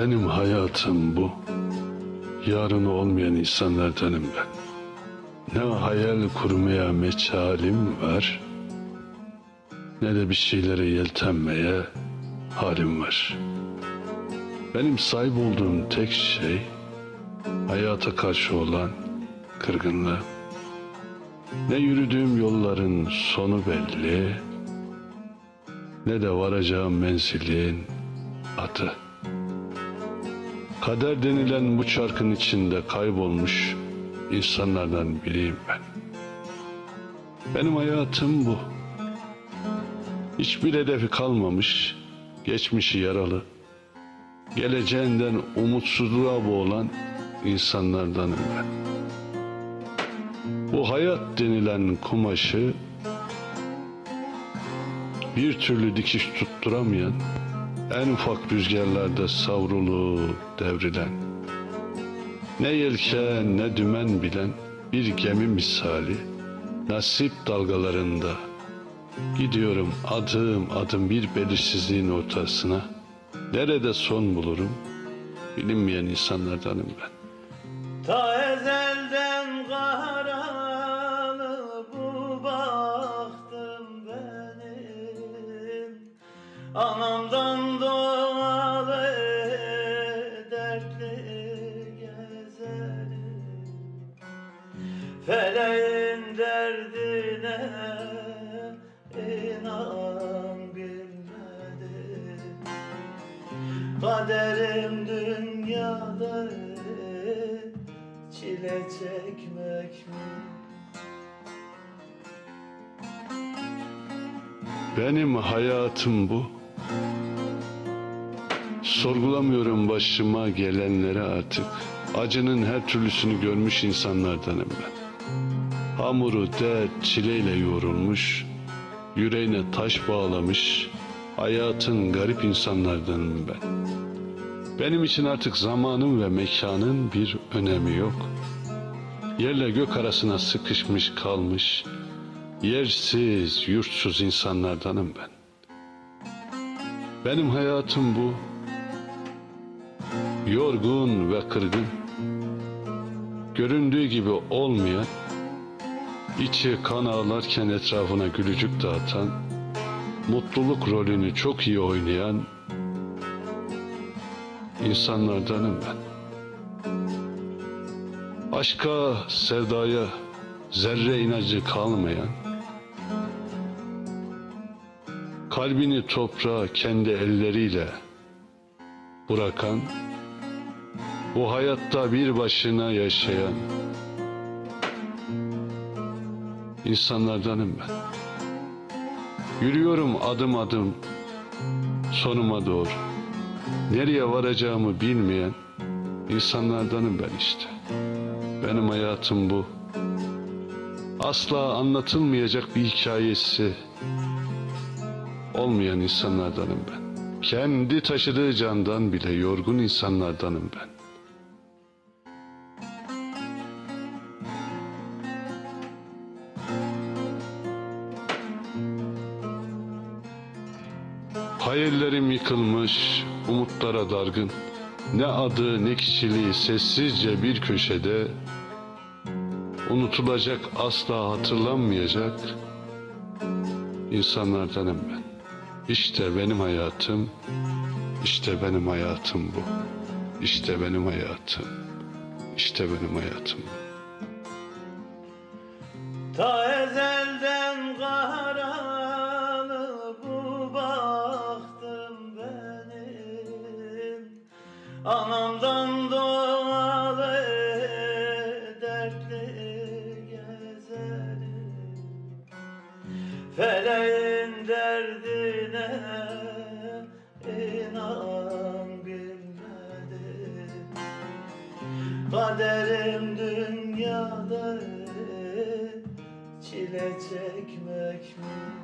Benim hayatım bu. Yarını olmayan insanlardanım ben. Ne hayal kurmaya meçhalim var, ne de bir şeylere yeltenmeye halim var. Benim sahip olduğum tek şey hayata karşı olan kırgınlığım. Ne yürüdüğüm yolların sonu belli, ne de varacağım menzilin adı. Kader denilen bu çarkın içinde kaybolmuş insanlardan biriyim ben. Benim hayatım bu. Hiçbir hedefi kalmamış, geçmişi yaralı, geleceğinden umutsuzluğa boğulan insanlardanım ben. Bu hayat denilen kumaşı bir türlü dikiş tutturamayan, en ufak rüzgarlarda savrulup devrilen, ne yelken ne dümen bilen bir gemi misali, nasip dalgalarında gidiyorum adım adım bir belirsizliğin ortasına, nerede son bulurum, bilinmeyen insanlardanım ben. Ta ezelden Anamdan doğalı dertli gezerim Feleğin derdine inan bilmedim Kaderim dünyada çile çekmek mi? Benim hayatım bu. Sorgulamıyorum başıma gelenleri artık. Acının her türlüsünü görmüş insanlardanım ben. Hamuru dert çileyle yoğrulmuş, yüreğine taş bağlamış, hayatın garip insanlardanım ben. Benim için artık zamanın ve mekanın bir önemi yok. Yerle gök arasına sıkışmış kalmış, yersiz, yurtsuz insanlardanım ben. Benim hayatım bu. Yorgun ve kırgın. Göründüğü gibi olmayan, içi kan ağlarken etrafına gülücük dağıtan, mutluluk rolünü çok iyi oynayan insanlardanım ben. Aşka, sevdaya zerre inacı kalmayan, kalbini toprağa kendi elleriyle bırakan, bu hayatta bir başına yaşayan insanlardanım ben. Yürüyorum adım adım sonuma doğru. Nereye varacağımı bilmeyen insanlardanım ben işte. Benim hayatım bu. Asla anlatılmayacak bir hikayesi olmayan insanlardanım ben. Kendi taşıdığı candan bile yorgun insanlardanım ben. Hayallerim yıkılmış, umutlara dargın. Ne adı ne kişiliği sessizce bir köşede unutulacak asla hatırlanmayacak insanlardanım ben. İşte benim hayatım, işte benim hayatım bu. İşte benim hayatım, işte benim hayatım bu. Ta ezelden karalı bu bahtım benim Anamdan doğalı dertli gezerim Feleğin derdine inan bilmedim Kaderim dünyada çile çekmek mi?